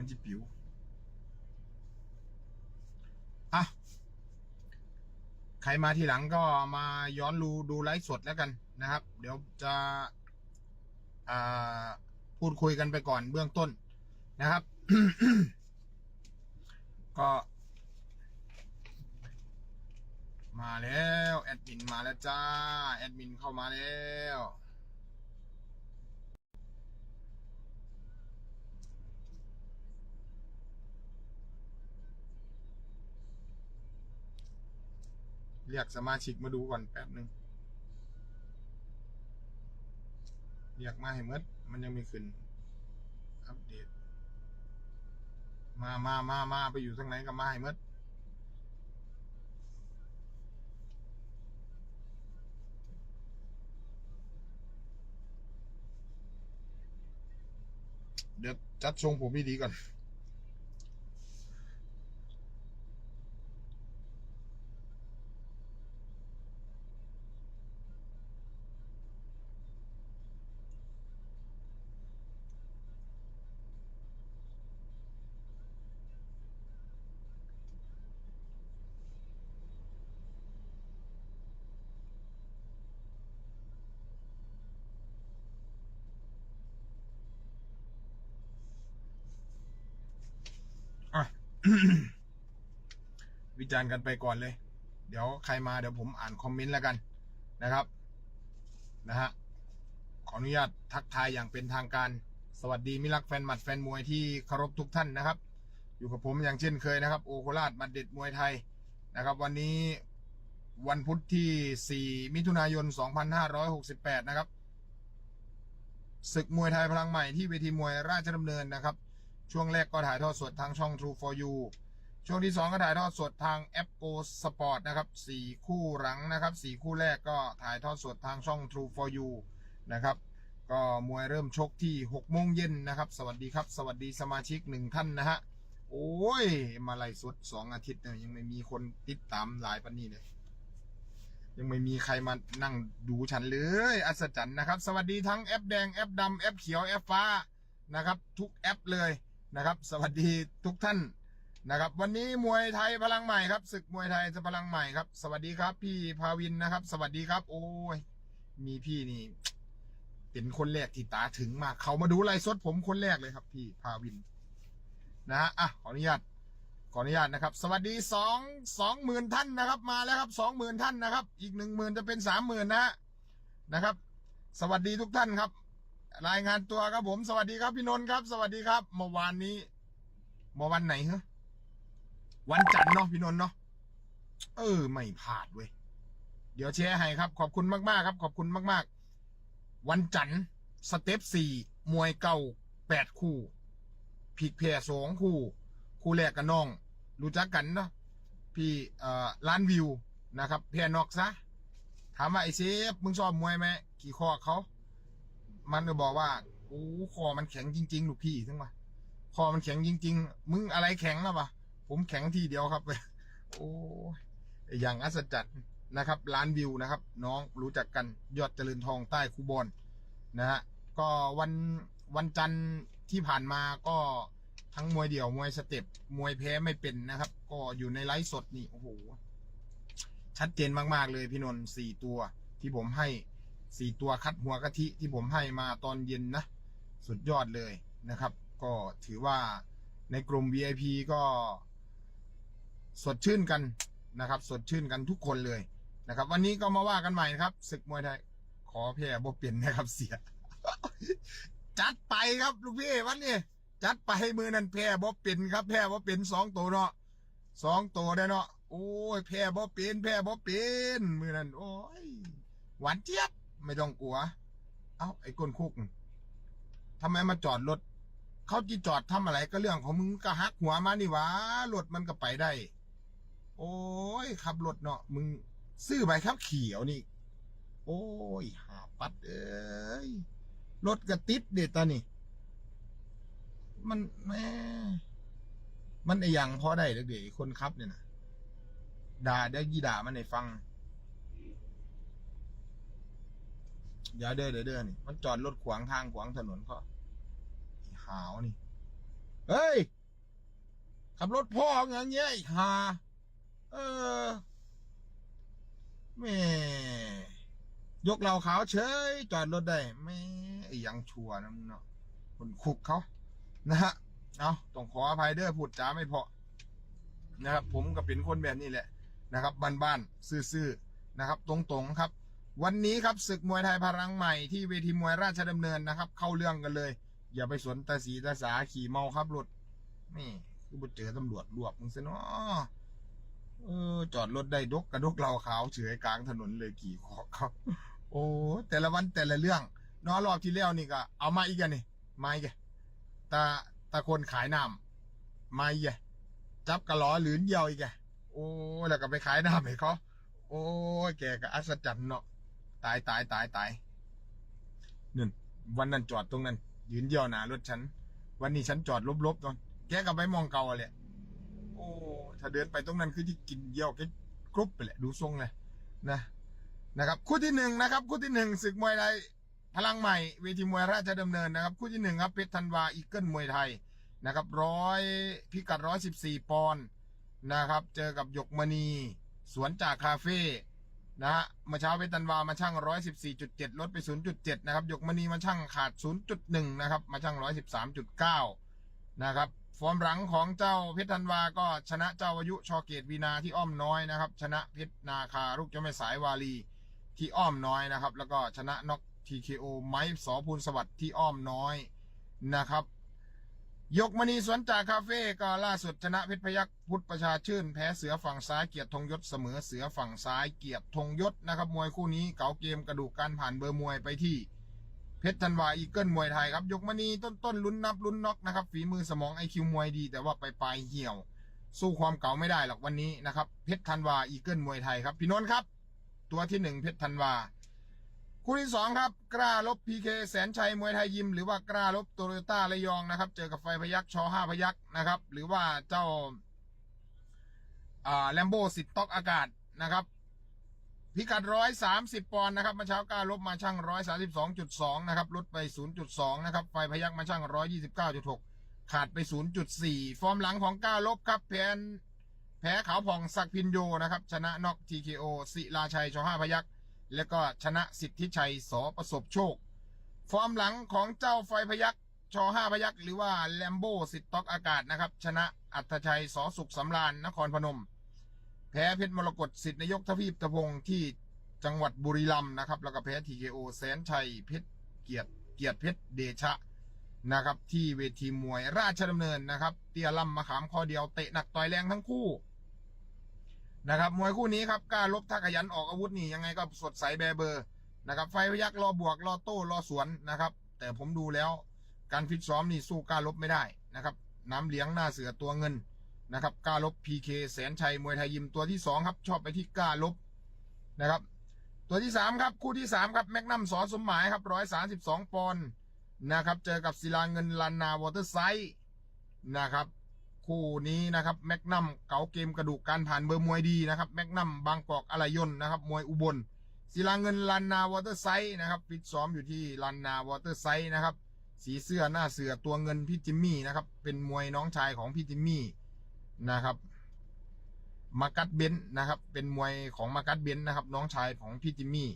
มันจะปิวอะใครมาทีหลังก็มาย้อนดูดูไลฟ์สดแล้วกันนะครับ เดี๋ยวจะพูดคุยกันไปก่อนเบื้องต้นนะครับ ก็ มาแล้ว แอดมินมาแล้วจ้า แอดมินเข้ามาแล้ว เรียกสมาชิกมาดูก่อนแป๊บหนึ่งเรียกมาให้หมดมันยังไม่ขึ้น อัปเดต มามามามาไปอยู่ทางไหนก็มาให้หมดเดี๋ยวจัดทรงผมให้ดีก่อน วิจารณ์กันไปก่อนเลย เดี๋ยวใครมาเดี๋ยวผมอ่านคอมเมนต์แล้วกันนะครับ นะฮะ ขออนุญาตทักทายอย่างเป็นทางการ สวัสดีมิตรรักแฟนหมัดแฟนมวยที่เคารพทุกท่านนะครับ อยู่กับผมอย่างเช่นเคยนะครับ โอโคราชมัดเด็ดมวยไทยนะครับ วันนี้วันพุธที่ 4 มิถุนายน 2568 นะครับศึกมวยไทยพลังใหม่ที่เวทีมวยราชดำเนินนะครับ ช่วงแรกก็ถ่ายทอดสดทางช่อง True for You ช่วงที่ 2 ก็ถ่ายทอดสดทางแอป Go Sport นะครับ4คู่หลังนะครับ4คู่แรกก็ถ่ายทอดสดทางช่อง True for You นะครับก็มวยเริ่มชกที่6โมงเย็นนะครับ สวัสดีครับ สวัสดีสมาชิกหนึ่งท่านนะฮะโอ้ย มาไล่สด2อาทิตย์เนี่ยยังไม่มีคนติดตามหลายปันนี้เลยยังไม่มีใครมานั่งดูฉันเลย อัศจรรย์นะครับ สวัสดีทั้งแอปแดงแอปดำแอปเขียวแอปฟ้านะครับ ทุกแอปเลย นะครับ สวัสดีทุกท่านนะครับ วันนี้มวยไทยพลังใหม่ครับศึกมวยไทยพลังใหม่ครับ สวัสดีครับ พี่ภาวินนะครับ สวัสดีครับ โอ้ยมีพี่นี่เป็นคนแรกที่ตาถึงมาก เขามาดูไลฟ์สดผมคนแรกเลยครับ พี่ภาวิน นะฮะอะขออนุญาตขออนุญาตนะครับ สวัสดีสองสองหมื่นท่านนะครับ มาแล้วครับสองหมื่นท่านนะครับ อีกหนึ่งหมื่นจะเป็นสามหมื่นนะฮะนะครับ สวัสดีทุกท่านครับ รายงานตัวครับผมสวัสดีครับพี่นนท์ครับ สวัสดีครับเมื่อวานนี้เมื่อวันไหนเหรอวันจันทร์เนาะพี่นนท์เนาะเออ ไม่พลาดเว้ยเดี๋ยวแชร์ให้ครับ ขอบคุณมากๆครับ ขอบคุณมาก ๆ วันจันทร์สเต็ปสี่มวยเก่าแปดคู่ผิดแพ่สองคู่ คู่แรกกับน้อง รู้จักกันเนาะพี่เอ่อล้านวิวนะครับแพ่นอกซะถามว่าไอ้เซฟมึงชอบมวยไหมกี่ข้อเขา มันก็บอกว่าโอ้คอมันแข็งจริงๆลูกพี่ถึงว่าคอมันแข็งจริง ๆ มึงอะไรแข็งแล้วปะผมแข็งทีเดียวครับโอ้ยอย่างอัศจรรย์นะครับล้านวิวนะครับ น้องรู้จักกันยอดเจริญทองใต้คูบอลนะฮะก็วันวันจันทร์ที่ผ่านมาก็ทั้งมวยเดี่ยวมวยสเต็ปมวยแพ้ไม่เป็นนะครับ ก็อยู่ในไลฟ์สดนี่โอ้โหชัดเจนมากๆเลยพี่นนท์สี่ตัวที่ผมให้ สี่ตัวคัดหัวกะทิที่ผมให้มาตอนเย็นนะ สุดยอดเลยนะครับ ก็ถือว่าในกลุ่ม VIP ก็สดชื่นกันนะครับ สดชื่นกันทุกคนเลยนะครับ วันนี้ก็มาว่ากันใหม่นะครับศึกมวยไทย ขอแพ้บ่เปลี่ยนนะครับเสีย จัดไปครับลูกพี่วันนี้จัดไปให้มือนั่นแพ้บ่เป็นครับแพ้บ่เป็นสองตัวเนาะสองตัวได้เนาะโอ้ยแพ้บ่เป็นแพ้บ่เป็นมือนั่นโอ้ยหวานเจี๊ยบ ไม่ต้องกลัว เอ้าไอ้ก้นคุกทำไมมาจอดรถเขาจีจอดทำอะไรก็เรื่องของมึงก็หักหัวมานี่วะรถมันก็ไปได้ โอ้ยขับรถเนาะมึงซื้อใบขับเขียวนี่โอ้ยหาปัดเอ้ยรถกระติดเด็ดตานี่ มันแม่มันไอหยังพอได้เด็กๆคนขับเนี่ยนะด่าได้ยี่ด่ามันในฟัง อย่าเด้อเด้อเด้อนี่ มันจอดรถขวางทางขวางถนนเขาไอ้หาวนี่ เฮ้ย ขับรถพ่ออย่างเงี้ยหาเออแม่ยกเหล่าขาวเฉย จอดรถได้ไม่ยังชัวนะมึงเนาะคนคุกเขานะฮะเอาต้องขออภัยเด้อพูดจ้าไม่พอนะครับ ผมก็เป็นคนแบบนี้แหละนะครับ บ้านๆซื่อๆนะครับ ตรงๆครับ วันนี้ครับศึกมวยไทยพลังใหม่ที่เวทีมวยราชดำเนินนะครับ เข้าเรื่องกันเลย อย่าไปสนตาสีตาสาขี่เมาขับรถนี่คือบ่เจอตำรวจรวบมึงซะเนาะเออ จอดรถได้ดกกระดกเหล่าขาวเฉยกลางถนนเลยขี่ขอเขาโอ้แต่ละวันแต่ละเรื่องนอรอบที่แล้วนี่ก็ เอามาอีกอะนี่มาอีกตาตาคนขายน้ำมาอีกจับกระล้อหลืนเดียวอีกอะโอ้แล้วก็ไปขายน้ำให้เขาโอ้แกก็อัศจรรย์เนาะ ตายตายตายตายนั่นวันนั้นจอดตรงนั้น ยืนเดียวหนารถฉัน วันนี้ฉันจอดลบๆตอนแกก็ไปมองเก่าเลยโอ้ถ้าเดินไปตรงนั้นคือที่กินเยี่ยวแกกรุบไปแหละ ดูทรงเลยนะนะครับ คู่ที่หนึ่งนะครับ คู่ที่หนึ่งศึกมวยไทยพลังใหม่เวทีมวยราชดำเนินนะครับ คู่ที่หนึ่งครับเพชรธันวาอีเกิลมวยไทยนะครับร้อยพิกัดร้อยสิบสี่ปอนด์นะครับ เจอกับหยกมณี สวนจากคาเฟ่ นะฮะเมื่อเช้าเพชรธันวามาช่างร้อยสิบสี่จุดเจ็ดลดไปศูนย์จุดเจ็ดนะครับหยกมณีมาช่างขาดศูนย์จุดหนึ่งนะครับมาช่างร้อยสิบสามจุดเก้านะครับฟอร์มหลังของเจ้าเพชรธันวาก็ชนะเจ้าอายุชอเกตวีนาที่อ้อมน้อยนะครับ ชนะเพชรนาคาลูกเจ้าแม่สายวาลีที่อ้อมน้อยนะครับ แล้วก็ชนะน็อก TKO ไม้สอพูลสวัสดิ์ที่อ้อมน้อยนะครับ ยกมณีสวนจากคาเฟ่ก็ล่าสุดชนะเพชรพยักพุทธประชาชื่น แพ้เสือฝั่งซ้ายเกียรติธงยศเสมอเสือฝั่งซ้ายเกียรติธงยศนะครับ มวยคู่นี้เก๋าเกมกระดูกการผ่านเบอร์มวยไปที่เพชรธันวาอีเกิลมวยไทยครับ ยกมณีต้นต้นลุ้นนับลุ้นน็อกนะครับฝีมือสมองไอคิวมวยดี แต่ว่าไปปลายเหี่ยว สู้ความเก่าไม่ได้หรอกวันนี้นะครับเพชรธันวาอีเกิลมวยไทยครับพี่นนท์ครับ ตัวที่หนึ่งเพชรธันวา คู่ที่สองครับ กล้าลบพีเคแสนชัยมวยไทยยิม หรือว่ากล้าลบโตโยต้าระยองนะครับ เจอกับไฟพยักชอห้าพยักนะครับ หรือว่าเจ้าแลมโบสิทต็อกอากาศนะครับ พิกัดร้อยสามสิบปอนด์นะครับมาเช้ากล้าลบมาช่างร้อยสาสิบสองจุดสองนะครับลดไปศูนย์จุดสองนะครับไฟพยักมาช่างร้อยยี่สิบเก้าจุดหกขาดไปศูนย์จุดสี่ฟอร์มหลังของกล้าลบครับแพ้แพ้ขาวผ่องศักพินโยนะครับชนะน็อกทีเคโอศิลาชัยชอห้าพยัก แล้วก็ชนะสิทธิชัยสอประสบโชค ฟอร์มหลังของเจ้าไฟพยักชอห้าพยักหรือว่าแลมโบสิทต็อกอากาศนะครับ ชนะอัธชัยสอสุขสำราญนครพนม แพ้เพชรมรกตสิทธินายกทวีปตะพงที่จังหวัดบุรีรัมย์นะครับ แล้วก็แพ้ทีเคโอแสนชัยเพชรเกียรติเกียรติเพชรเดชะนะครับ ที่เวทีมวยราชดำเนินนะครับ เตียลำมะขามคอเดียวเตะหนักต่อยแรงทั้งคู่ นะครับมวยคู่นี้ครับกล้าลบถ้าขยันออกอาวุธนี่ยังไงก็สดใสแบเบอร์นะครับ ไฟพยักรอบวกรอโต้รอสวนนะครับ แต่ผมดูแล้วการฟิตซ้อมนี่สู้กล้าลบไม่ได้นะครับ น้ำเลี้ยงหน้าเสือตัวเงินนะครับกล้าลบพีเคแสนชัยมวยไทยยิมตัวที่สองครับ ชอบไปที่กล้าลบนะครับ ตัวที่สามครับคู่ที่สามครับแมกนัมสอสมหมายครับร้อยสาสิบสองปอนด์นะครับ เจอกับศิลาเงินลันนาวอเตอร์ไซด์นะครับ คู่นี้นะครับแมกนัมเก๋าเกมกระดูกการผ่านเบอร์มวยดีนะครับแมกนัมบางกอกอะไรยนนะครับมวยอุบลศิลาเงินลันนาวอเตอร์ไซด์นะครับฟิตซ้อมอยู่ที่ลันนาวอเตอร์ไซด์นะครับสีเสื้อหน้าเสือตัวเงินพี่จิมมี่นะครับเป็นมวยน้องชายของพี่จิมมี่นะครับมากัดเบนนะครับเป็นมวยของมากัดเบนนะครับน้องชายของพี่จิมมี่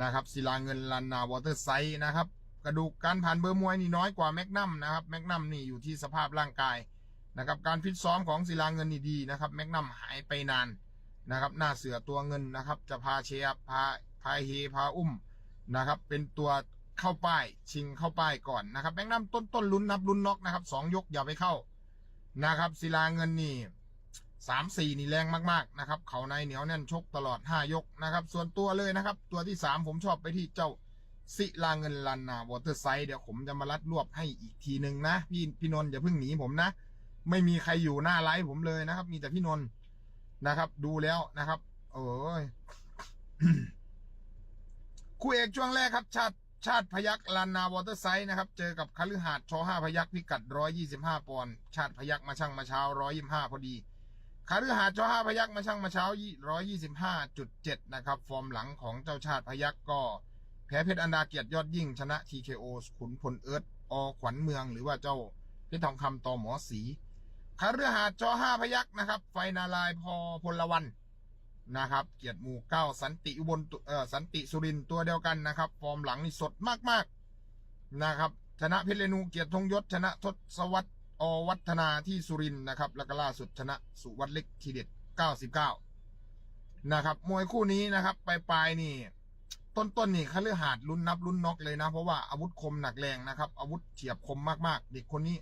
นะครับศิลาเงินลันนาวอเตอร์ไซด์นะครับกระดูกการผ่านเบอร์มวยนี่น้อยกว่าแมกนัมนะครับแมกนัมนี่อยู่ที่สภาพร่างกาย นะครับการฟิตซ้อมของศิลาเงินดีนะครับแมกนัมหายไปนานนะครับหน้าเสือตัวเงินนะครับ จะพาเชียพาพาเฮพาอุ้มนะครับ เป็นตัวเข้าป้ายชิงเข้าป้ายก่อนนะครับแมกนัมต้นต้นลุ้นนับลุ้นน็อกนะครับสองยกอย่าไปเข้านะครับศิลาเงินนี่สามสี่นี่แรงมากๆนะครับเขาในเหนียวแน่นชกตลอดห้ายกนะครับ ส่วนตัวเลยนะครับ ตัวที่สามผมชอบไปที่เจ้าศิลาเงินลันนาวอเตอร์ไซด์เดี๋ยวผมจะมารัดรวบให้อีกทีหนึ่งนะ พี่พี่นนท์อย่าเพิ่งหนีผมนะ ไม่มีใครอยู่หน้าไลฟ์ผมเลยนะครับ มีแต่พี่นนท์นะครับ ดูแล้วนะครับ โอ้ยคู่เอกช่วงแรกครับ ชาติชาติพยักลานนาวอเตอร์ไซด์นะครับ เจอกับคฤหาสน์ชอห้าพยักพิกัดร้อยยี่สิบห้าปอนด์ชาติพยักมาช่างมาเช้าร้อยยี่ห้าพอดีคฤหาสน์ชอห้าพยักมาช่างมาเช้าร้อยยี่สิบห้าจุดเจ็ดนะครับ ฟอร์มหลังของเจ้าชาติพยักก็แพ้เพชรอันดาเกียรติยอดยิ่งชนะ TKO ขุนพลเอิร์ธอขวัญเมือง หรือว่าเจ้าเพชรทองคำต่อหมอสี คาเรือหาดจอห้าพยักนะครับ ไฟนาลายพอพลวันนะครับ เกียรติหมู่เก้าสันติอุบลเอ่อสันติสุรินตัวเดียวกันนะครับ ฟอร์มหลังนี่สดมากๆนะครับ ชนะเพชรเรนูเกียรติธงยศชนะทศวรรษอวัฒนาที่สุรินนะครับ แล้วก็ล่าสุดชนะสุวัตเล็กทีเด็ด99นะครับ มวยคู่นี้นะครับปลายๆนี่ ต้นๆนนี่คาเลือหาดลุ้นนับลุ้นน็อกเลยนะ เพราะว่าอาวุธคมหนักแรงนะครับ อาวุธเฉียบคมมากๆ เด็กคนนี้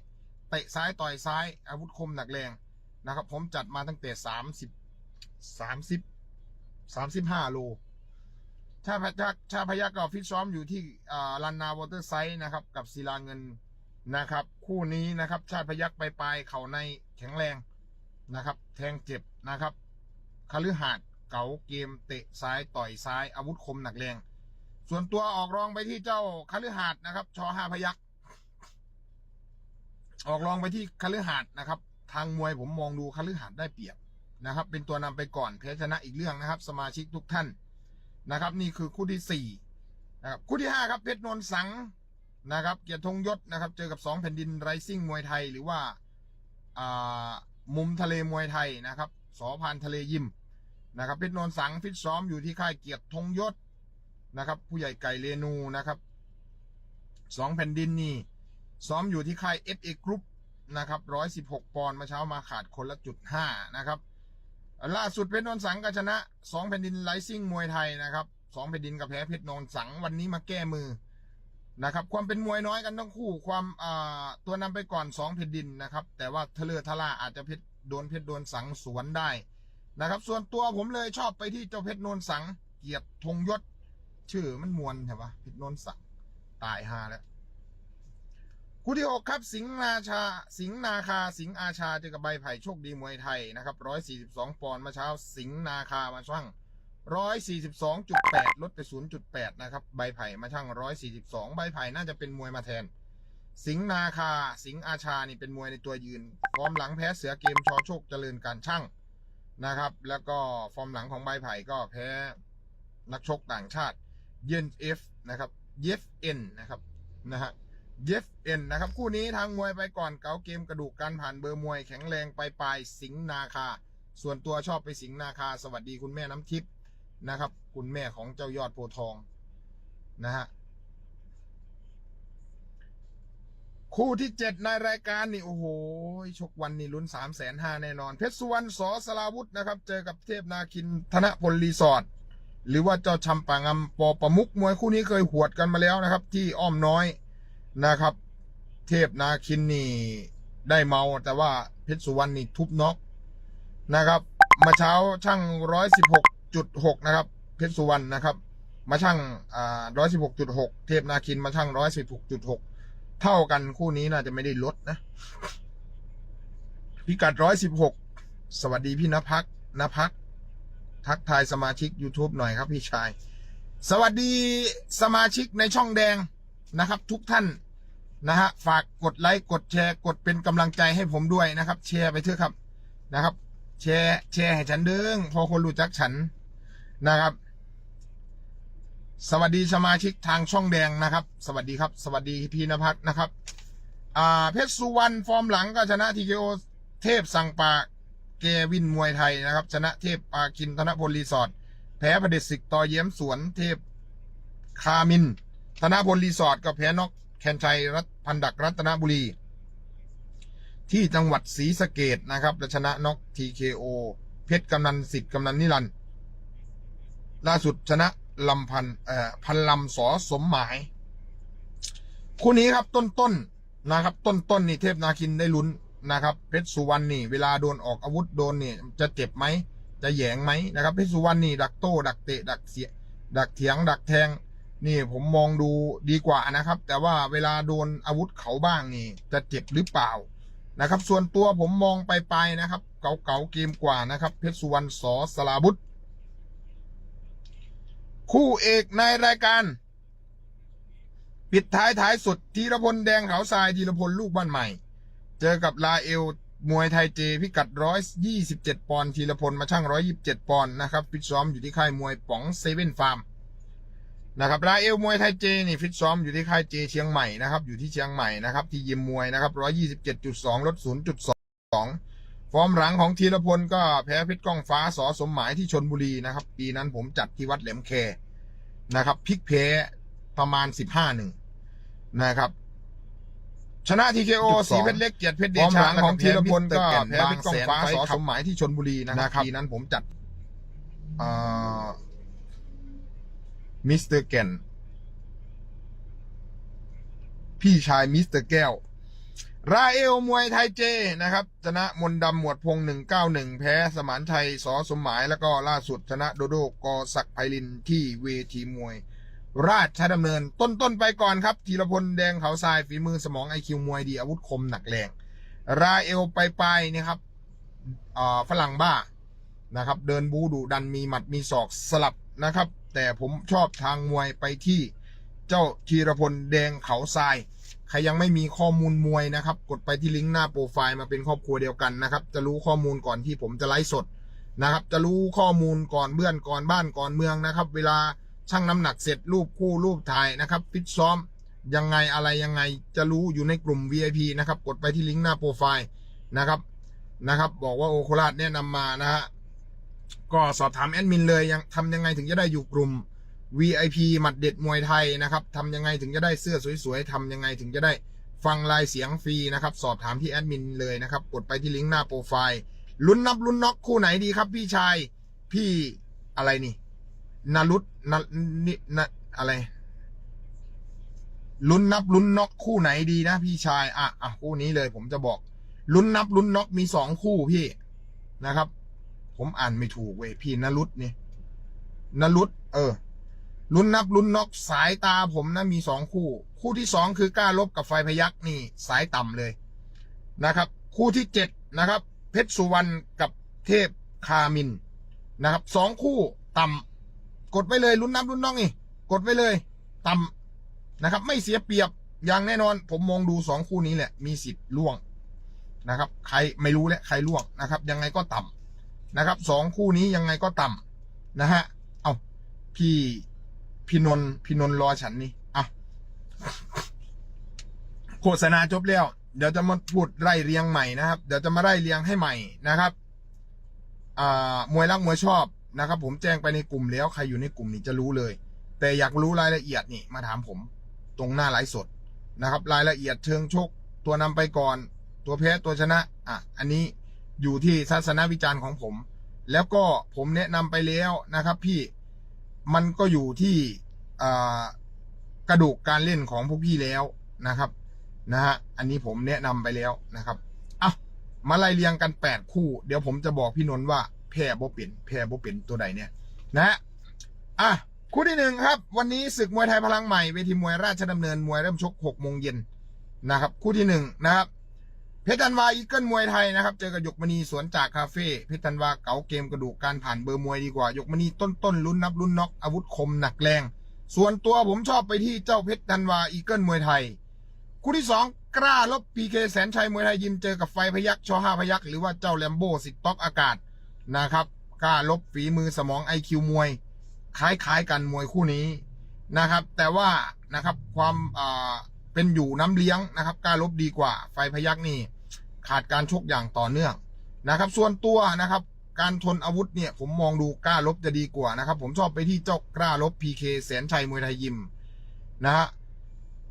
เตะซ้ายต่อยซ้าย อาวุธคมหนักแรงนะครับ ผมจัดมาตั้งแต่สามสิบสามสิบสามสิบห้าโลชาพยักชาพยักกับฟิตซ้อมอยู่ที่ลันนาวอเตอร์ไซด์นะครับ กับศิลาเงินนะครับ คู่นี้นะครับ ชาพยักไปปลายเข่าในแข็งแรงนะครับ แทงเจ็บนะครับคาลือหาดเก๋าเกมเตะซ้ายต่อยซ้ายอาวุธคมหนักแรง ส่วนตัวออกรองไปที่เจ้าคาลือหาดนะครับ ชอห้าพยัก ออกรองไปที่คาลือหาดนะครับ ทางมวยผมมองดูคาลือหาดได้เปรียบนะครับ เป็นตัวนำไปก่อนแพ้ชนะอีกเรื่องนะครับ สมาชิกทุกท่านนะครับ นี่คือคู่ที่สี่นะครับคู่ที่ห้าครับเพชรนนท์สังนะครับ เกียรติธงยศนะครับ เจอกับสองแผ่นดินไรซิ่งมวยไทยหรือว่ามุมทะเลมวยไทยนะครับสอพานทะเลยิมนะครับเพชรนนท์สังฟิตซ้อมอยู่ที่ค่ายเกียรติธงยศนะครับ ผู้ใหญ่ไก่เรนูนะครับสองแผ่นดินนี่ ซ้อมอยู่ที่ค่าย FA Group นะครับร้อยสิบหกปอนด์มาเช้ามาขาดคนละจุดห้านะครับ ล่าสุดเพชรนนท์สังก็ชนะสองแผ่นดินไลซิ่งมวยไทยนะครับสองแผ่นดินกับแพ้เพชรนนท์สังวันนี้มาแก้มือนะครับ ความเป็นมวยน้อยกันทั้งคู่ความตัวนำไปก่อนสองแผ่นดินนะครับ แต่ว่าทะเลทะล่าอาจจะเพชรโดนเพชรโดนสังสวนได้นะครับ ส่วนตัวผมเลยชอบไปที่เจ้าเพชรนนสัง เกียรติธงยศ ชื่อมันมวนใช่ปะเพชรนนสังตายฮาแล้ว คู่ที่หกครับ สิงห์นาชา สิงห์นาคา สิงห์อาชาเจอกับใบไผ่โชคดีมวยไทยนะครับร้อยสี่สิบสองปอนด์มาเช้า สิงห์นาคามาช่างร้อยสี่สิบสองจุดแปดลดไปศูนย์จุดแปดนะครับ ใบไผ่มาช่างร้อยสี่สิบสองใบไผ่น่าจะเป็นมวยมาแทน สิงห์นาคา สิงห์อาชานี่เป็นมวยในตัวยืน ฟอร์มหลังแพ้เสือเกมชอโชคเจริญการช่างนะครับ แล้วก็ฟอร์มหลังของใบไผ่ก็แพ้นักชกต่างชาติ เยนเอฟนะครับ เยฟเอ็นนะครับนะฮะ เยฟเอ็นนะครับ คู่นี้ทางมวยไปก่อนเก๋าเกมกระดูกการผ่านเบอร์มวยแข็งแรงไปปลายสิงนาคา ส่วนตัวชอบไปสิงนาคา สวัสดีคุณแม่น้ำทิพย์นะครับ คุณแม่ของเจ้ายอดโพทองนะฮะคู่ที่เจ็ดในรายการนี่โอ้โหชกวันนี่ลุ้นสามแสนห้าแน่นอน เพชรสุวรรณสอสลาวุธนะครับ เจอกับเทพนาคินธนพลรีสอร์ทหรือว่าเจ้าชำปางำปอประมุกมวยคู่นี้เคยหวดกันมาแล้วนะครับ ที่อ้อมน้อย นะครับ เทพนาคินนี่ได้เมาแต่ว่าเพชรสุวรรณนี่ทุบน็อกนะครับ มาเช้าช่างร้อยสิบหกจุดหกนะครับ เพชรสุวรรณนะครับ มาช่างอ่าร้อยสิบหกจุดหกเทพนาคินมาช่างร้อยสิบหกจุดหกเท่ากันคู่นี้น่าจะไม่ได้ลดนะ พิกัดร้อยสิบหกสวัสดีพี่นภักนภักทักทายสมาชิก YouTube หน่อยครับพี่ชาย สวัสดีสมาชิกในช่องแดงนะครับ ทุกท่าน นะฮะฝากกดไลค์กดแชร์กดเป็นกำลังใจให้ผมด้วยนะครับ แชร์ไปเถอะครับนะครับ แชร์แชร์ให้ฉันเด้งพอคนรู้จักฉันนะครับ สวัสดีสมาชิกทางช่องแดงนะครับ สวัสดีครับ สวัสดีพี่นภัสนะครับอ่าเพชรสุวรรณฟอร์มหลังก็ชนะทีเคโอเทพสั่งปากเกวินมวยไทยนะครับ ชนะเทพปาคินธนพลรีสอร์ทแพ้ประเดศึกต่อเยี่ยมสวนเทพคามิน ธนพลรีสอร์ทก็แพ้นอก แคนชัยรัตพันดักรัตนบุรี ที่จังหวัดศรีสะเกดนะครับและชนะน็อกทีเคโอเพชรกำนันสิทธิ์กำนันนิรันด์ล่าสุดชนะลำพันเอ่อพันลำสอสมหมาย คู่นี้ครับต้นต้นนะครับ ต้นต้นนี่เทพนาคินได้ลุ้นนะครับเพชรสุวรรณนี่ เวลาโดนออกอาวุธโดนเนี่ยจะเจ็บไหมจะแยงไหมนะครับเพชรสุวรรณนี่ดักโต้ดักเตะดักเสียดักเถียง ดักแทง นี่ผมมองดูดีกว่านะครับ แต่ว่าเวลาโดนอาวุธเขาบ้างนี่ จะเจ็บหรือเปล่านะครับ ส่วนตัวผมมองไปไปนะครับ เก่าๆเกมกว่านะครับ เพชรสุวรรณสอสลาบุตรคู่เอกในรายการ ปิดท้ายท้ายสุดธีรพลแดงเขาทรายธีรพลลูกบ้านใหม่ เจอกับลาเอลมวยไทยเจพิกัดร้อยยี่สิบเจ็ดปอนด์ธีรพลมาช่างร้อยยิบเจ็ดปอนด์นะครับฟิตซ้อมอยู่ที่ค่ายมวยป๋องเซเว่นฟาร์ม นะครับราเอลมวยไทยเจนี่ฟิตซ้อมอยู่ที่ค่ายเจเชียงใหม่นะครับอยู่ที่เชียงใหม่นะครับที่ยิมมวยนะครับ127.2ลด0.2ฟอร์มหลังของธีรพลก็แพ้เพชรก้องฟ้าสอสมหมายที่ชนบุรีนะครับ ปีนั้นผมจัดที่วัดแหลมแคนะครับพลิกเพประมาณ15หนึ่งนะครับชนะทีเคโอสีเพชรเล็กเกียรติเพชรเดชาของธีรพลก็แพ้เพชรก้องฟ้าสอสมหมายที่ชนบุรีนะครับปีนั้นผมจัดอ่า มิสเตอร์แก่น พี่ชายมิสเตอร์แก้ว ราเอลมวยไทยเจนะครับ ชนะมนดำหมวดพงหนึ่งเก้าหนึ่งแพ้สมานชัยสอสมหมาย แล้วก็ล่าสุดชนะโดโดกอศักไพลินที่เวทีมวย ราชดำเนิน ต้นต้นไปก่อนครับธีรพลแดงเขาทรายฝีมือสมองไอคิวมวยดีอาวุธคมหนักแรง ราเอลไปไปนี่ครับอ่าฝรั่งบ้านะครับ เดินบูดุดันมีหมัดมีศอกสลับนะครับ แต่ผมชอบทางมวยไปที่เจ้าธีรพลแดงเขาทราย ใครยังไม่มีข้อมูลมวยนะครับ กดไปที่ลิงก์หน้าโปรไฟล์มาเป็นครอบครัวเดียวกันนะครับ จะรู้ข้อมูลก่อนที่ผมจะไลฟ์สดนะครับ จะรู้ข้อมูลก่อนเพื่อนก่อนบ้านก่อนเมืองนะครับ เวลาชั่งน้ำหนักเสร็จรูปคู่รูปถ่ายนะครับฟิตซ้อมยังไงอะไรยังไงจะรู้อยู่ในกลุ่ม VIP นะครับ กดไปที่ลิงก์หน้าโปรไฟล์นะครับนะครับ บอกว่าโอโคราชแนะนำมานะฮะ ก็สอบถามแอดมินเลยยังทำยังไงถึงจะได้อยู่กลุ่ม VIP หมัดเด็ดมวยไทยนะครับทำยังไงถึงจะได้เสื้อสวยๆทำยังไงถึงจะได้ฟังลายเสียงฟรีนะครับ สอบถามที่แอดมินเลยนะครับ กดไปที่ลิงก์หน้าโปรไฟล์ลุ้นนับลุ้นน็อกคู่ไหนดีครับ พี่ชายพี่อะไรนี่นารุตนานินาอะไรลุ้นนับลุ้นน็อกคู่ไหนดีนะ พี่ชายอะอะคู่นี้เลยผมจะบอกลุ้นนับลุ้นน็อกมีสองคู่พี่นะครับ ผมอ่านไม่ถูกเว้ยพี่นรุตนี่นรุตเออ ลุ้นนับลุ้นน็อกสายตาผมนะมีสองคู่ คู่ที่สองคือกล้าลบกับไฟพยักนี่ สายต่ำเลยนะครับ คู่ที่เจ็ดนะครับ เพชรสุวรรณกับเทพคามินนะครับสองคู่ต่ำกดไปเลยลุ้นนับลุ้นน็อกนี่ กดไปเลย ต่ำนะครับ ไม่เสียเปรียบอย่างแน่นอน ผมมองดูสองคู่นี้แหละ มีสิทธิ์ล่วงนะครับ ใครไม่รู้แหละใครล่วงนะครับ ยังไงก็ต่ำ นะครับสองคู่นี้ยังไงก็ต่ำนะฮะ เอาพี่พี่นนพี่นนรอฉันนี่อะโฆษณาจบแล้ว เดี๋ยวจะมาพูดไล่เรียงใหม่นะครับ เดี๋ยวจะมาไล่เรียงให้ใหม่นะครับอ่ามวยรักมวยชอบนะครับ ผมแจ้งไปในกลุ่มแล้วใครอยู่ในกลุ่มนี้จะรู้เลย แต่อยากรู้รายละเอียดนี่มาถามผมตรงหน้าไลฟ์สดนะครับ รายละเอียดเชิงชก ตัวนำไปก่อน ตัวแพ้ตัวชนะ อะ อันนี้ อยู่ที่ทัศนวิจารณ์ของผม แล้วก็ผมแนะนำไปแล้วนะครับ พี่มันก็อยู่ที่กระดูกการเล่นของพวกพี่แล้วนะครับนะฮะอันนี้ผมแนะนำไปแล้วนะครับอะมาไล่เรียงกันแปดคู่ เดี๋ยวผมจะบอกพี่นนท์ว่าแพ้บ่เป็นแพ้บ่เป็นตัวใดเนี่ยนะฮะอะคู่ที่หนึ่งครับ วันนี้ศึกมวยไทยพลังใหม่เวทีมวยราชดำเนินมวยเริ่มชกหกโมงเย็นนะครับ คู่ที่หนึ่งนะครับ เพชรธันวาอีเกิลมวยไทยนะครับ เจอกับหยกมณีสวนจากคาเฟ่เพชรธันวาเก๋าเกมกระดูกการผ่านเบอร์มวยดีกว่าหยกมณีต้นต้นลุ้นนับลุ้นน็อกอาวุธคมหนักแรง ส่วนตัวผมชอบไปที่เจ้าเพชรธันวาอีเกิลมวยไทย คู่ที่สองกล้าลบพีเคแสนชัยมวยไทยยิมเจอกับไฟพยักชอห้าพยักหรือว่าเจ้าแลมโบสิทต็อกอากาศนะครับกล้าลบฝีมือสมองไอคิวมวย คล้ายๆกันมวยคู่นี้นะครับ แต่ว่านะครับความเป็นอยู่น้ำเลี้ยงนะครับกล้าลบดีกว่า ไฟพยักนี่ ขาดการชกอย่างต่อเนื่องนะครับ ส่วนตัวนะครับ การทนอาวุธเนี่ยผมมองดูกล้าลบจะดีกว่านะครับ ผมชอบไปที่เจ้ากล้าลบพีเคแสนชัยมวยไทยยิมนะฮะ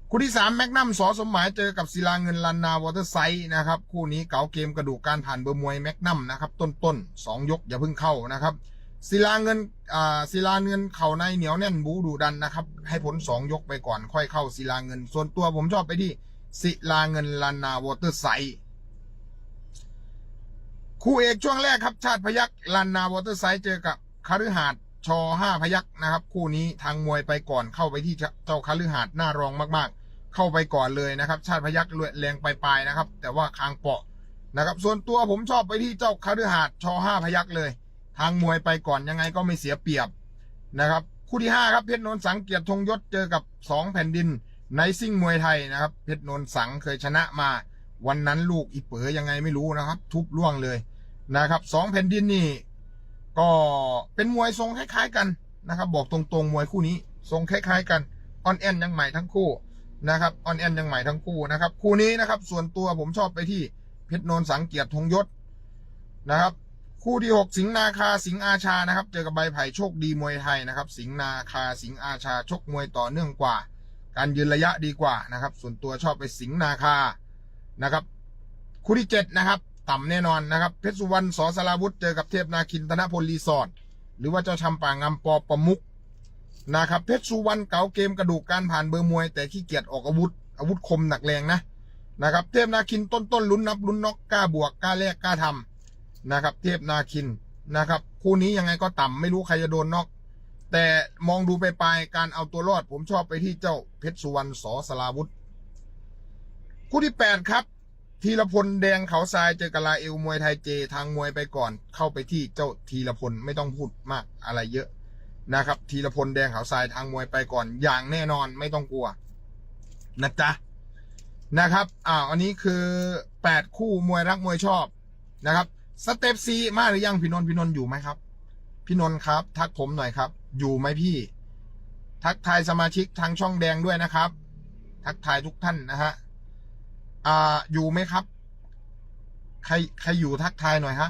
คู่ที่สามแมกนัมสอสมหมายเจอกับศิลาเงินลันนาวอเตอร์ไซด์นะครับคู่นี้เก๋าเกมกระดูกการผ่านเบอร์มวยแมกนัมนะครับต้นต้นสองยกอย่าเพิ่งเข้านะครับศิลาเงินอ่าศิลาเงินเข่าในเหนียวแน่นบูดุดันนะครับ ให้ผลสองยกไปก่อนค่อยเข้าศิลาเงิน ส่วนตัวผมชอบไปที่ศิลาเงินลันนาวอเตอร์ไซด์ คู่เอกช่วงแรกครับ ชาติพยักลันนาวอเตอร์ไซด์เจอกับคาฤหาสน์ชอห้าพยักนะครับ คู่นี้ทางมวยไปก่อนเข้าไปที่เจ้าคาฤหาสน์หน้ารองมากๆ เข้าไปก่อนเลยนะครับ ชาติพยักแรงไปลายนะครับ แต่ว่าคางเปาะนะครับ ส่วนตัวผมชอบไปที่เจ้าคาฤหาสน์ชอห้าพยักเลย ทางมวยไปก่อนยังไงก็ไม่เสียเปรียบนะครับ คู่ที่ห้าครับเพชรนนท์สังเกียรติธงยศเจอกับสองแผ่นดินในซิ่งมวยไทยนะครับเพชรนนท์สังเคยชนะมา วันนั้นลูกอีเป๋อยังไงไม่รู้นะครับ ทุบล่วงเลย นะครับสองแผ่นดินนี่ก็เป็นมวยทรงคล้าย ๆ กันนะครับ บอกตรงๆมวยคู่นี้ทรงคล้าย ๆ กันออนแอนยังใหม่ทั้งคู่นะครับออนแอนยังใหม่ทั้งคู่นะครับ คู่นี้นะครับ ส่วนตัวผมชอบไปที่เพชรโนนสังเกียรติธงยศนะครับ คู่ที่หกสิงนาคาสิงอาชานะครับ เจอกับใบไผ่โชคดีมวยไทยนะครับ สิงนาคาสิงอาชาชกมวยต่อเนื่องกว่า การยืนระยะดีกว่านะครับ ส่วนตัวชอบไปสิงนาคานะครับ คู่ที่เจ็ดนะครับ ต่ำแน่นอนนะครับ เพชรสุวรรณสอสราวุธเจอกับเทพนาคินธนพลรีสอร์ทหรือว่าเจ้าชำป่างามปอประมุกนะครับเพชรสุวรรณเก๋าเกมกระดูกการผ่านเบอร์มวย แต่ขี้เกียจออกอาวุธ อาวุธคมหนักแรงนะนะครับ เทพนาคินต้นต้นลุ้นนับลุ้นน็อกกล้าบวกกล้าแลกกล้าทำนะครับ เทพนาคินนะครับ คู่นี้ยังไงก็ต่ำไม่รู้ใครจะโดนน็อกแต่มองดูไปปลายการเอาตัวรอด ผมชอบไปที่เจ้าเพชรสุวรรณสอสราวุธ คู่ที่แปดครับ ธีรพลแดงเขาทรายเจอกับลาเอลมวยไทยเจ ทางมวยไปก่อน เข้าไปที่เจ้าธีรพลไม่ต้องพูดมากอะไรเยอะนะครับธีรพลแดงเขาทรายทางมวยไปก่อน อย่างแน่นอนไม่ต้องกลัวนะจ๊ะนะครับอ่าอันนี้คือแปดคู่มวยรักมวยชอบนะครับสเต็ปซีมาหรือยังพี่นนท์พี่นนท์อยู่ไหมครับ พี่นนท์ครับ ทักผมหน่อยครับ อยู่ไหมพี่ ทักทายสมาชิกทางช่องแดงด้วยนะครับ ทักทายทุกท่านนะฮะ อ่าอยู่ไหมครับ ใครใครอยู่ทักทายหน่อยฮะ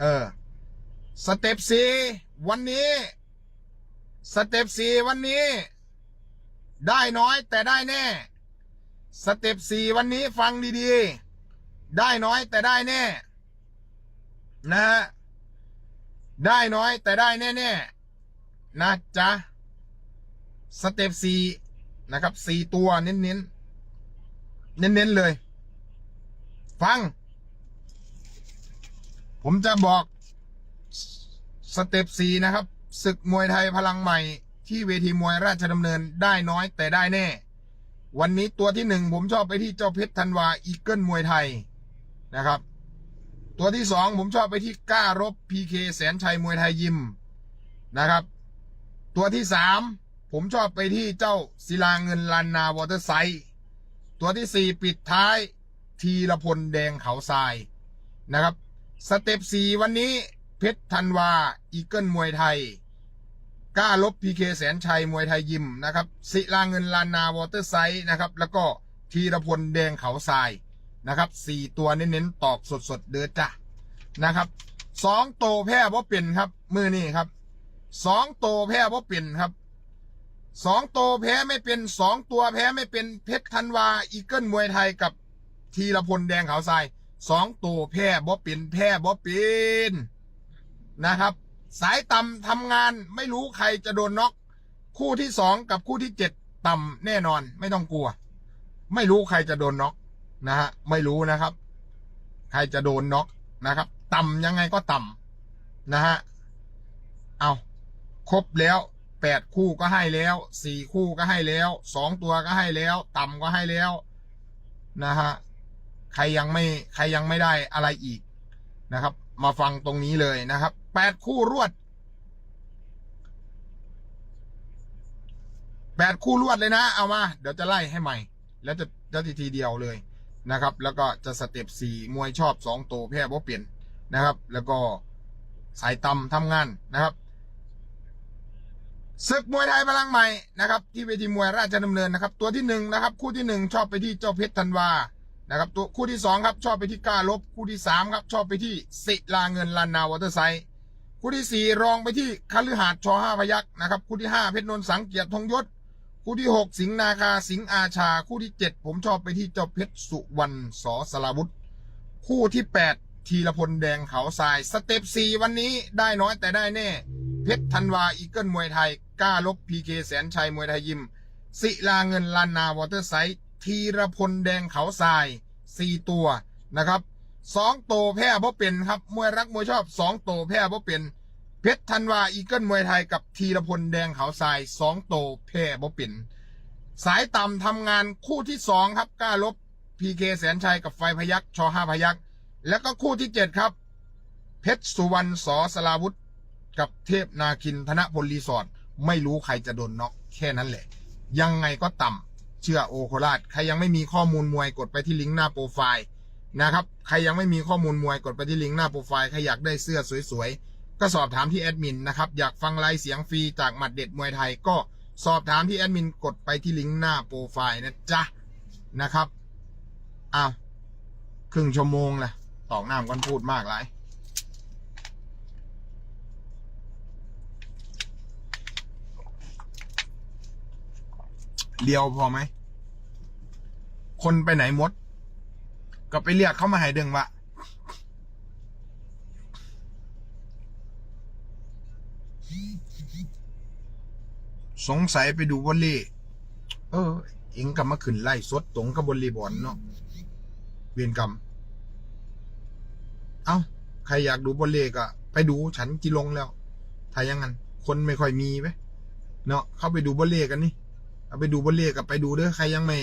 เออ สเต็ปสีวันนี้ สเต็ปสีวันนี้ ได้น้อยแต่ได้แน่ สเต็ปสีวันนี้ฟังดีๆ ได้น้อยแต่ได้แน่ นะฮะได้น้อยแต่ได้แน่ๆนะจ๊ะสเต็ปสีนะครับสี่ตัวเน้นๆ เน้นๆเลย ฟัง ผมจะบอกสเต็ปสีนะครับศึกมวยไทยพลังใหม่ที่เวทีมวยราชดำเนินได้น้อยแต่ได้แน่ วันนี้ตัวที่หนึ่งผมชอบไปที่เจ้าเพชรธันวาอีเกิลมวยไทยนะครับ ตัวที่สองผมชอบไปที่ก้ารบพีเคแสนชัยมวยไทยยิมนะครับ ตัวที่สามผมชอบไปที่เจ้าศิลาเงินลานนาวอเตอร์ไซด์ ตัวที่สี่ปิดท้ายทีละพลแดงเขาทรายนะครับ สเต็ปสี่วันนี้เพชรธันวา อีเกิลมวยไทยกล้าลบพีเคแสนชัยมวยไทยยิมนะครับศิลาเงินลานนาวอเตอร์ไซด์นะครับ แล้วก็ทีละพลแดงเขาทรายนะครับสี่ตัวเน้นๆตอกสดๆเดือจ้ะนะครับสองโตแพ้เพราะเป็นครับมือนี่ครับสองโตแพ้เพราะเป็นครับ สองตัวแพ้ไม่เป็นสองตัวแพ้ไม่เป็นเพชรธันวาอีเกิลมวยไทยกับทีละพลแดงขาวทรายสองตัวแพ้บ่เป็นแพ้บ่เป็นนะครับ สายต่ำทำงานไม่รู้ใครจะโดนน็อกคู่ที่สองกับคู่ที่เจ็ดต่ำแน่นอนไม่ต้องกลัว ไม่รู้ใครจะโดนน็อกนะฮะไม่รู้นะครับ ใครจะโดนน็อกนะครับ ต่ำยังไงก็ต่ำนะฮะเอาครบแล้ว แปดคู่ก็ให้แล้วสี่คู่ก็ให้แล้วสองตัวก็ให้แล้ว ต่ำก็ให้แล้วนะฮะใครยังไม่ใครยังไม่ได้อะไรอีกนะครับ มาฟังตรงนี้เลยนะครับแปดคู่รวดแปดคู่รวดเลยนะ เอามา เดี๋ยวจะไล่ให้ใหม่ แล้วจะจะทีทีเดียวเลยนะครับ แล้วก็จะสเต็ปสี่มวยชอบสองตัวแพ้บ่เปลี่ยนนะครับ แล้วก็สายต่ำทำงานนะครับ ศึกมวยไทยพลังใหม่นะครับที่เวทีมวยราชดำเนินนะครับตัวที่หนึ่งนะครับคู่ที่หนึ่งชอบไปที่เจ้าเพชรธันวานะครับตัวคู่ที่สองครับชอบไปที่ก้าลบคู่ที่สามครับชอบไปที่ศิลาเงินลานนาวอเตอร์ไซด์คู่ที่สี่รองไปที่คฤหาสน์ชอห้าพยักษ์นะครับคู่ที่ห้าเพชรนนท์สังเกียรติธงยศคู่ที่หกสิงห์นาคาสิงห์อาชา คู่ที่เจ็ดผมชอบไปที่เจ้าเพชรสุวรรณสอสลาวุธคู่ที่แปดทีละพลแดงเขาทรายสเต็ปสี่วันนี้ได้น้อยแต่ได้แน่ เพชรธันวาอีเกิลมวยไทยกล้าลบพีเคแสนชัยมวยไทยยิม ศิลาเงินลานนาวอเตอร์ไซด์ทีระพลแดงเขาทรายสี่ตัวนะครับสองโตแพ้เพราะเป็นครับมวยรักมวยชอบสองโตแพ้เพราะเป็นเพชรธันวาอีเกิลมวยไทยกับทีระพลแดงเขาทรายสองโตแพ้เพราะเป็นสายต่ำทำงานคู่ที่สองครับกล้าลบพีเคแสนชัยกับไฟพยักชอห้าพยักแล้วก็คู่ที่เจ็ดครับ เพชรสุวรรณสอสลาวุธ กับเทพนาคินธนพลรีสอร์ทไม่รู้ใครจะโดนน็อกแค่นั้นแหละ ยังไงก็ต่ำเชื่อโอโคราชใครยังไม่มีข้อมูลมวยกดไปที่ลิงก์หน้าโปรไฟล์นะครับใครยังไม่มีข้อมูลมวยกดไปที่ลิงก์หน้าโปรไฟล์ใครอยากได้เสื้อสวยๆ ก็สอบถามที่แอดมินนะครับอยากฟังไลฟ์เสียงฟรีจากหมัดเด็ดมวยไทยก็สอบถามที่แอดมินกดไปที่ลิงก์หน้าโปรไฟล์นะจ๊ะนะครับอ้าวครึ่งชั่วโมงละตอกน้ำกันพูดมากหลาย เลียวพอไหม คนไปไหนหมด ก็ไปเรียกเขามาให้เดึงวะสงสัยไปดูวอลลย์เออ เอ็งกับมาขึ้นไล่สดตรงกับบอลเลย์บอลเนาะเวียนกรรม เอ้า ใครอยากดูบอลเลย์ก็ไปดูฉันจีลงแล้วถ้ายังงั้นคนไม่ค่อยมีไหมเนาะเข้าไปดูบอลเลย์กันนี่ เอาไปดูบอลเล่กับไปดูเด้อใครยังไม่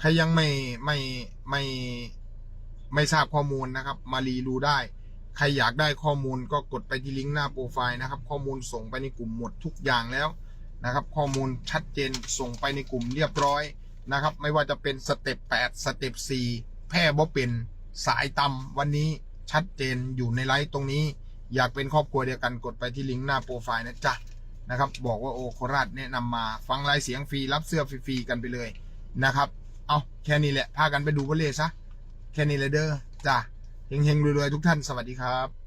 ใครยังไม่ไม่ไม่ไม่ทราบข้อมูลนะครับ มารีดูได้ ใครอยากได้ข้อมูลก็กดไปที่ลิงก์หน้าโปรไฟล์นะครับ ข้อมูลส่งไปในกลุ่มหมดทุกอย่างแล้วนะครับ ข้อมูลชัดเจนส่งไปในกลุ่มเรียบร้อยนะครับ ไม่ว่าจะเป็นสเต็ป8สเต็ป4แพร่บ่เป็นสายตำวันนี้ชัดเจนอยู่ในไลฟ์ตรงนี้ อยากเป็นครอบครัวเดียวกันกดไปที่ลิงก์หน้าโปรไฟล์นะจ๊ะ นะครับ บอกว่าโอโคราชแนะนำมาฟังลายเสียงฟรีรับเสื้อฟรีๆกันไปเลยนะครับ เอาแค่นี้แหละพากันไปดูวอลเลย์ซะแค่นี้เลยเด้อจ้ะเฮงๆรวยๆทุกท่านสวัสดีครับ